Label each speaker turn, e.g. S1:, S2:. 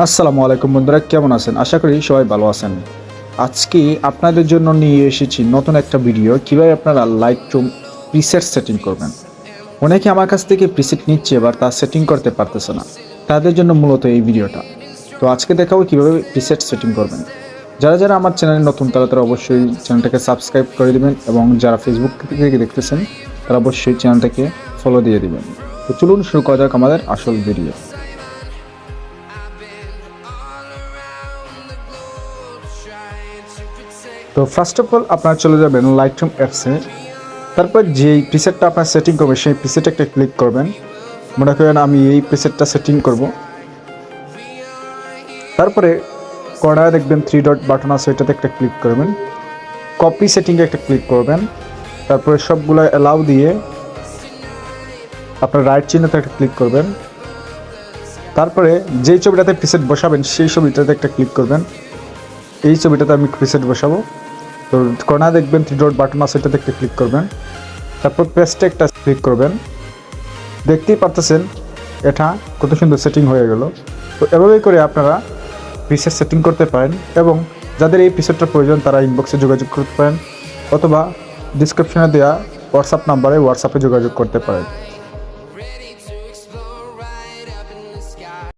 S1: আসসালামু আলাইকুম বন্ধুরা, কেমন আছেন? আশা করি সবাই ভালো আছেন। আজকে আপনাদের জন্য নিয়ে এসেছি নতুন একটা ভিডিও, কীভাবে আপনারা লাইট রুম প্রিসেট সেটিং করবেন। অনেকে আমার কাছ থেকে প্রিসেট নিচ্ছে, এবার তা সেটিং করতে পারতেছে না। তাদের জন্য মূলত এই ভিডিওটা। তো আজকে দেখাবো কীভাবে প্রিসেট সেটিং করবেন। যারা যারা আমার চ্যানেলে নতুন, তারা তারা অবশ্যই চ্যানেলটাকে সাবস্ক্রাইব করে দিবেন এবং যারা ফেসবুক থেকে দেখতেছেন, তারা অবশ্যই চ্যানেলটাকে ফলো দিয়ে দেবেন। তো চলুন শুরু করা যাক আমাদের আসল ভিডিও তো ফার্স্ট অফ অল আপনারা চলে যাবেন লাইটরুম অ্যাপসে তারপর যেই প্রিসেটটা আপনার সেটিং করবে সেই প্রিসেট একটা ক্লিক করবেন। মনে করেন আমি এই প্রিসেটটা সেটিং করব। তারপরে কর্নারে দেখবেন থ্রি ডট বাটন আছে এটাতে একটা ক্লিক করবেন। কপি সেটিংয়ে একটা ক্লিক করবেন। তারপরে সবগুলো অ্যালাউ দিয়ে আপনার রাইট চিহ্নতে একটা ক্লিক করবেন। তারপরে যেই ছবিটাতে প্রিসেট বসাবেন, সেই ছবিটাতে একটা ক্লিক করবেন। এই ছবিটাতে আমি প্রিসেট বসাবো। তো কর্নার দেখবেন থ্রি ডট বাটন আছে, এটাতে একটা ক্লিক করবেন। তারপর পেস্টে একটা ক্লিক করবেন। দেখতেই পারতেছেন, এটা কত সুন্দর সেটিং হয়ে গেল। তো এভাবেই করে আপনারা প্রিসেট সেটিং করতে পারেন এবং যাদের এই প্রিসেটটার প্রয়োজন, তারা ইনবক্সে যোগাযোগ করতে পারেন। অথবা ডিসক্রিপশনে দেওয়া হোয়াটসঅ্যাপ নাম্বারে হোয়াটসঅ্যাপে যোগাযোগ করতে পারেন।